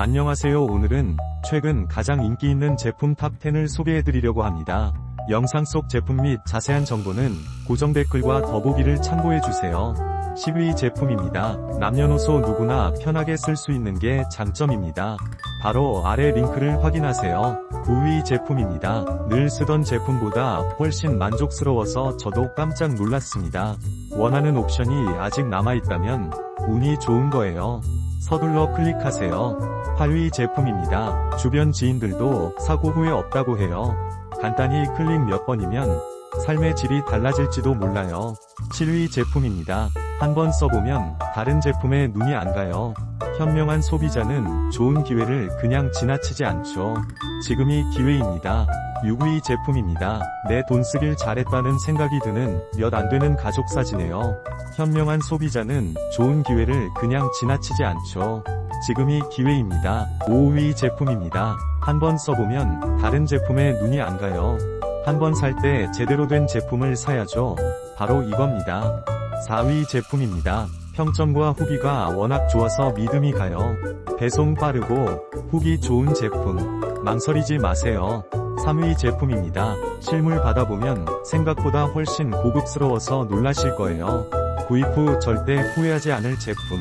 안녕하세요 오늘은 최근 가장 인기 있는 제품 탑10을 소개해드리려고 합니다. 영상 속 제품 및 자세한 정보는 고정 댓글과 더보기를 참고해주세요. 10위 제품입니다. 남녀노소 누구나 편하게 쓸 수 있는 게 장점입니다. 바로 아래 링크를 확인하세요. 9위 제품입니다. 늘 쓰던 제품보다 훨씬 만족스러워서 저도 깜짝 놀랐습니다. 원하는 옵션이 아직 남아있다면 운이 좋은 거예요. 서둘러 클릭하세요. 8위 제품입니다. 주변 지인들도 사고 후회 없다고 해요. 간단히 클릭 몇 번이면 삶의 질이 달라질지도 몰라요. 7위 제품입니다. 한번 써보면 다른 제품에 눈이 안 가요. 현명한 소비자는 좋은 기회를 그냥 지나치지 않죠. 지금이 기회입니다. 6위 제품입니다. 내 돈 쓰길 잘했다는 생각이 드는 몇 안 되는 가족 사진이에요. 현명한 소비자는 좋은 기회를 그냥 지나치지 않죠. 지금이 기회입니다. 5위 제품입니다. 한번 써보면 다른 제품에 눈이 안 가요. 한번 살 때 제대로 된 제품을 사야죠. 바로 이겁니다. 4위 제품입니다. 평점과 후기가 워낙 좋아서 믿음이 가요. 배송 빠르고 후기 좋은 제품. 망설이지 마세요. 3위 제품입니다. 실물 받아보면 생각보다 훨씬 고급스러워서 놀라실 거예요. 구입 후 절대 후회하지 않을 제품.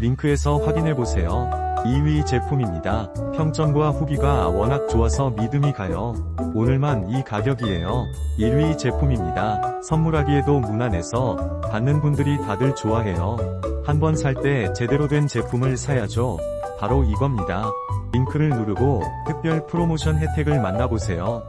링크에서 확인해보세요. 2위 제품입니다. 평점과 후기가 워낙 좋아서 믿음이 가요. 오늘만 이 가격이에요. 1위 제품입니다. 선물하기에도 무난해서 받는 분들이 다들 좋아해요. 한 번 살 때 제대로 된 제품을 사야죠. 바로 이겁니다. 링크를 누르고 특별 프로모션 혜택을 만나보세요.